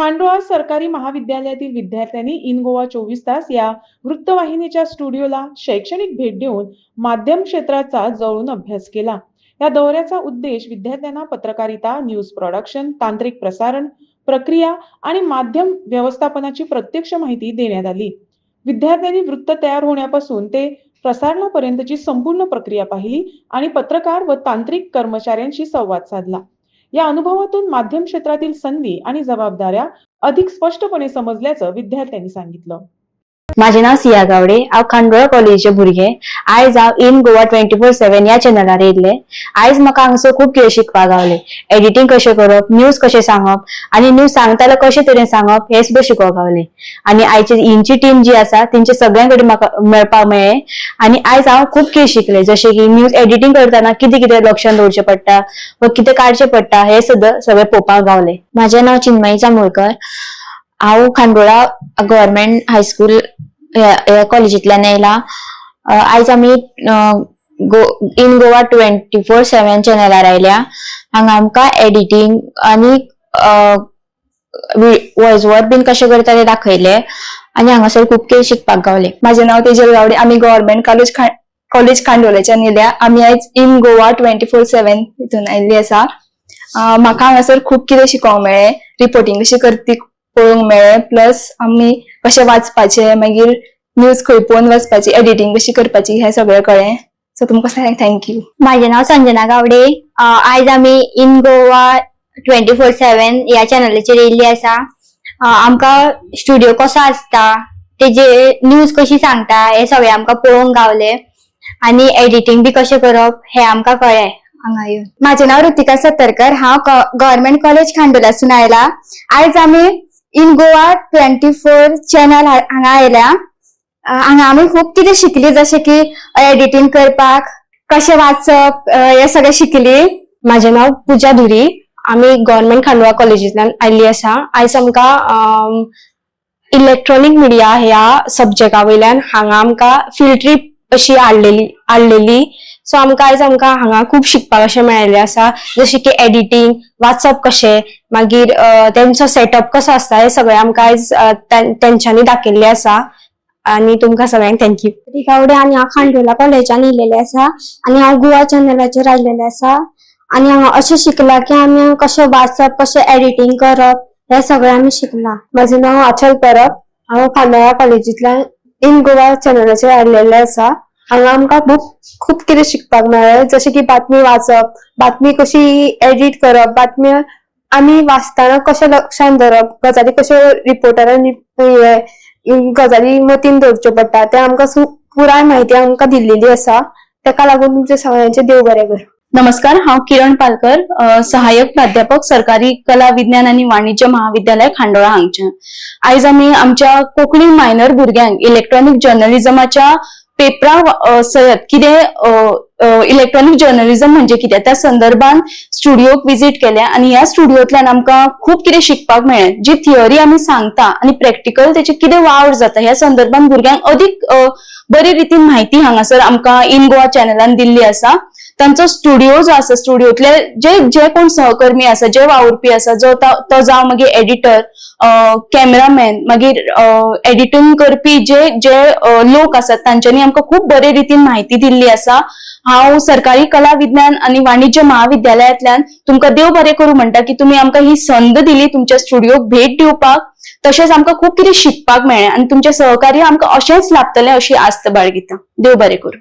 खांडोळा सरकारी महाविद्यालयातील विद्यार्थ्यांनी इन गोवा चोवीस तास या वृत्तवाहिनीच्या स्टुडिओला शैक्षणिक भेट देऊन माध्यम क्षेत्राचा जवळून अभ्यास केला. या दौऱ्याचा उद्देश विद्यार्थ्यांना पत्रकारिता न्यूज प्रोडक्शन तांत्रिक प्रसारण प्रक्रिया आणि माध्यम व्यवस्थापनाची प्रत्यक्ष माहिती देण्यात आली. विद्यार्थ्यांनी वृत्त तयार होण्यापासून ते प्रसारणापर्यंतची संपूर्ण प्रक्रिया पाहिली आणि पत्रकार व तांत्रिक कर्मचाऱ्यांशी संवाद साधला. या अनुभवातून माध्यम क्षेत्रातील संधी आणि जबाबदाऱ्या अधिक स्पष्टपणे समजल्याचं विद्यार्थ्यांनी सांगितलं. माझे नाव सिया गावडे. हांव खांडोळा कॉलेजीचे भुरगे आयज हांव in Goa twenty four seven ह्या चॅनलार येयल्लें आयज म्हाका हांगासर खूब कितें शिकपाक गावले. एडिटींग कशें करप न्यूज कशें सांगप आनी न्यूज सांगताना कशें तरेन सांगप हें सुद्दां शिकोवपाक गावलें. आनी आयची हिंची टीम जी आसा तेंचे सगळ्यां कडेन म्हाका मेळपाक मेळ्ळें आनी आयज हांव खूब कितें शिकलें. जशें की न्यूज एडिटींग करतना कितें कितें लक्षांत दवरचें पडटा वा कितें काडचें पडटा हें सुद्दां सगळें पळोवपाक गावलें. म्हजें नांव चिन्मयी जांभूळकर हांव खांडोळा गव्हर्मेंट हायस्कूल कॉलेजींतल्यान येयला आयज आमी in Goa twenty four seven चॅनलार आयल्या हांगा आमकां एडिटींग आनी वॉयस ओवर बीन कशें करता ते दाखयले. आनी हांगासर खूब कितें शिकपाक गावले. म्हाजें नांव तेजल गावडे. आमी गव्हर्मेंट कॉलेज खा कॉलेज कांडोलेच्यान येयल्या आमी आयज in Goa twenty four seven हितून आयिल्ली आसा म्हाका हांगासर खूब कितें शिकोवंक मेळ्ळें. रिपोर्टिंग कशी करती पळोवंक मेळ्ळें. प्लस आमी कशें वाचपाचें मागीर न्यूज खंय पळोवन वाचपाची एडिटींग कशी करपाची हें सगळें कळ्ळें सो तुमकां थँक्यू माझे नाव संजना गावडे. आयज आमी in Goa twenty four seven ह्या चॅनलाचेर येयल्ली आसा. आमकां स्टुडिओ कसो आसता तेजे न्यूज कशी सांगता हे सगळें आमकां पळोवंक गावले. आनी एडिटींग बी कशें करप हे आमकां कळ्ळें हांगा येवन माझे नाव ऋतिका सत्तरकर हांव गव्हर्नमेंट कॉलेज खांडोळासून आयला. आयज आमी in Goa twenty four channel हांगा आयल्या हांगा आमी खूब कितें शिकली जशें की uh, एडिटींग करपाक कशें वाचप uh, हें सगळें शिकली. माझे नाव पुजा धुरी. आम्ही गव्हर्नमेंट खांडवा कॉलेजींतल्यान आयिल्ली आसा आयज आमकां इलेक्ट्रॉनिक मिडिया ह्या सब्जेक्टा वयल्यान हांगा आमकां फिल्ड ट्रीप अशी हाडलेली हाडलेली सो आमकां आयज आमकां हांगा खूब शिकपाक अशें मेळिल्लें आसा. जशें की एडिटींग वाचप कशें? मागीर तेंचो सेटअप कसो आसता? हें सगळें आमकां आयज तें- तेंच्यांनी दाखयल्लें आसा. आनी तुमकां सगळ्यांक थँक्यू गावडे आणि हांव खांडोला कॉलेजान येयलेलें आसा. आणि हांव गोवा चॅनलाचेर आयिल्लें आसा. आणि हांगा अशें शिकलां की आमी कशें वाचप कशें एडिटींग करप हे सगळें आमी शिकलां. म्हजें नांव आचल परब. हांव खांडोळा कॉलेजींतल्यान इन गोवा चॅनलाचेर आयिल्लें आसा. हांगा आमकां खूब खूब कितें शिकपाक मेळ्ळें जशें की बातमी वाचप बातमी कशी एडिट करप बातमी आमी वाचताना कशें लक्षांत धरप गजाली कश्यो रिपोर्टरांनी हे, गजाली मतीन दवरच्यो पडटा ते आमकां पुराय म्हायती आमकां दिल्लेली आसा ताका लागून तुमचे सगळ्यांचे देव बरें कर. नमस्कार हांव किरण पालकर सहाय्यक प्राध्यापक सरकारी कला विज्ञान आणि वाणिज्य महाविद्यालय खांडोळा हांगचे आयज आमी आमच्या कोंकणी मायनर भुरग्यांक इलेक्ट्रॉनिक जर्नलिझमाच्या पेपरा सयत कितें इलेक्ट्रॉनिक जर्नलिझम म्हणजे कितें त्या संदर्भान स्टुडिओक विजीट केल्या आणि ह्या स्टुडिओतल्यान आमकां खूब कितें शिकपाक मेळ्ळें जी थिअरी आमी सांगता आणि प्रॅक्टिकल तेचे कितें वावर जाता ह्या संदर्भान भुरग्यांक अदीक बरे रितीन म्हायती हांगासर आमकां इन गोवा चॅनलान दिल्ली आसा. तांचो स्टुडिओ जो आसा स्टुडिओतले जे जे कोण सहकर्मी आसा जे वावुरपी आसा जो तो जावं मागीर एडिटर कॅमेरामॅन मागीर एडिटींग करपी जे जे लोक आसात तांच्यांनी आमकां खूब बरे रितीन म्हायती दिल्ली आसा. हांव सरकारी कला विज्ञान आणि वाणिज्य महाविद्यालयातल्यान तुमकां देव बरें करूं म्हणटा की तुमी आमकां ही संद दिली तुमच्या स्टुडिओक भेट दिवपाक. तशेंच आमकां खूब कितें शिकपाक मेळ्ळें आनी तुमचें सहकार्य आमकां अशेंच लाभतलें अशी आस्त बाळगिता. देव बरें करूं.